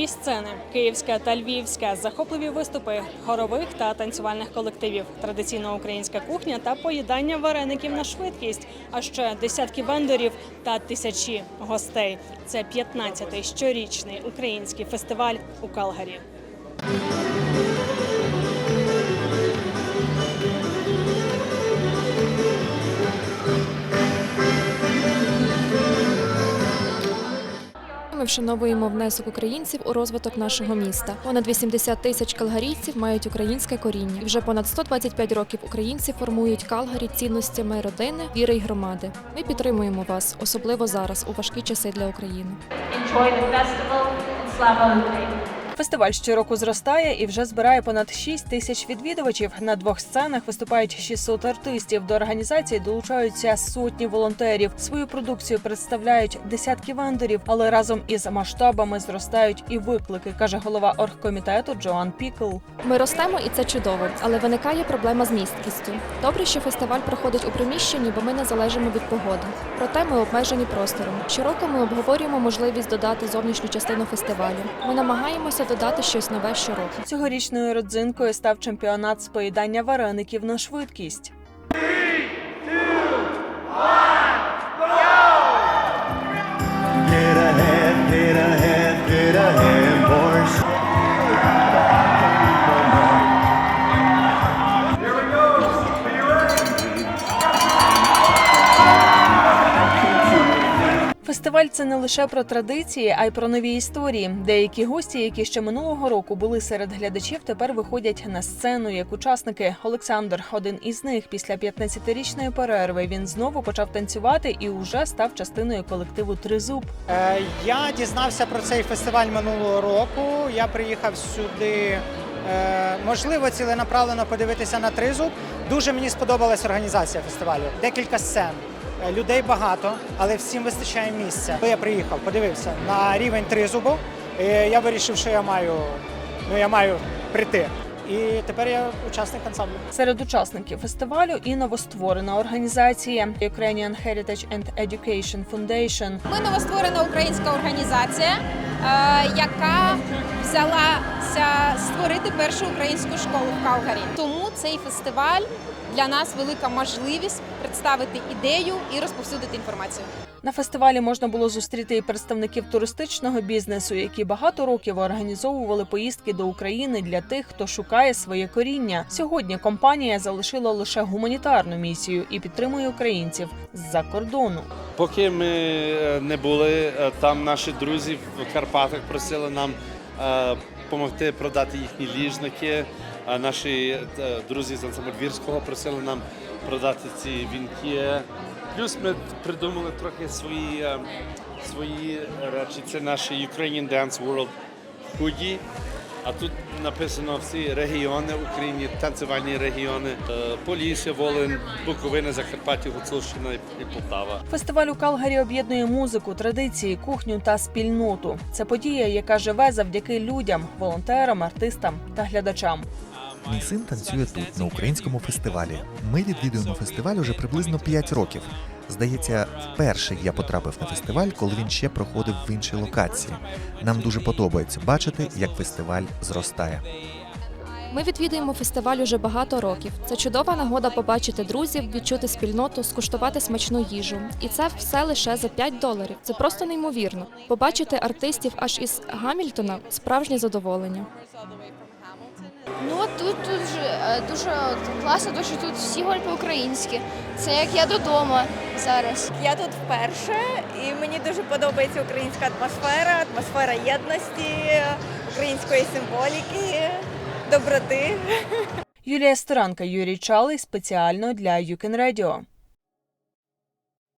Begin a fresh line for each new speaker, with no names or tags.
Дві сцени київська та львівська, захопливі виступи хорових та танцювальних колективів, традиційна українська кухня та поїдання вареників на швидкість, а ще десятки вендорів та тисячі гостей. Це 15-й щорічний український фестиваль у Калгарі.
Ми вшановуємо внесок українців у розвиток нашого міста. Понад 80 тисяч калгарійців мають українське коріння. І вже понад 125 років українці формують Калгарі цінностями родини, віри й громади. Ми підтримуємо вас, особливо зараз, у важкі часи для України.
Enjoy the
Фестиваль щороку зростає і вже збирає понад 6 тисяч відвідувачів. На двох сценах виступають 600 артистів. До організації долучаються сотні волонтерів. Свою продукцію представляють десятки вендорів, але разом із масштабами зростають і виклики, каже голова оргкомітету Джоан Пікл.
Ми ростемо, і це чудово, але виникає проблема з місткістю. Добре, що фестиваль проходить у приміщенні, бо ми не залежимо від погоди. Проте ми обмежені простором. Щороку ми обговорюємо можливість додати зовнішню частину фестивалю. Ми намагаємося додати щось нове щороку.
Цьогорічною родзинкою став чемпіонат з поїдання вареників на швидкість. Фестиваль це не лише про традиції, а й про нові історії. Деякі гості, які ще минулого року були серед глядачів, тепер виходять на сцену як учасники. Олександр, один із них, після 15-річної перерви, він знову почав танцювати і уже став частиною колективу Тризуб.
Е, Я дізнався про цей фестиваль минулого року. Я приїхав сюди, е, можливо, ціленаправлено подивитися на тризуб. Дуже мені сподобалась організація фестивалю. Декілька сцен. Е, Людей багато, але всім вистачає місця. Я приїхав, подивився на рівень тризубу. е, Я вирішив, що я маю, ну, я маю прийти. І тепер я учасник ансамблю.
Серед учасників фестивалю і новостворена організація Ukrainian Heritage and Education Foundation.
Ми новостворена українська організація, е, яка взялася створити першу українську школу в Калгарі. Тому цей фестиваль для нас велика можливість представити ідею і розповсюдити інформацію.
На фестивалі можна було зустріти і представників туристичного бізнесу, які багато років організовували поїздки до України для тих, хто шукає своє коріння. Сьогодні компанія залишила лише гуманітарну місію і підтримує українців з-за кордону.
Поки ми е, не були е, там, наші друзі в Карпатах просили нам допомогти продати їхні ліжники. А наші е, друзі з Ансамбльвірського просили нам продати ці вінки. Плюс ми придумали трохи свої, е, свої речі. Це наші Ukrainian Dance World Hoodie. А тут написано всі регіони України, танцювальні регіони, е, Полісся, Волин, Буковина, Закарпаття, Гуцульщина і Полтава.
Фестиваль у Калгарі об'єднує музику, традиції, кухню та спільноту. Це подія, яка живе завдяки людям, волонтерам, артистам та глядачам.
Мій син танцює тут, на українському фестивалі. Ми відвідуємо фестиваль уже приблизно 5 років. Здається, вперше я потрапив на фестиваль, коли він ще проходив в іншій локації. Нам дуже подобається бачити, як фестиваль зростає.
Ми відвідуємо фестиваль уже багато років. Це чудова нагода побачити друзів, відчути спільноту, скуштувати смачну їжу. І це все лише за 5 доларів. Це просто неймовірно. Побачити артистів аж із Гамільтона справжнє задоволення.
Ну тут дуже, е, дуже класно, тому що тут всі говорять по-українськи. Це як я додому зараз.
Я тут вперше, і мені дуже подобається українська атмосфера, атмосфера єдності, української символіки, доброти.
Юлія Сторанка, Юрій Чалий спеціально для Юкен Radio.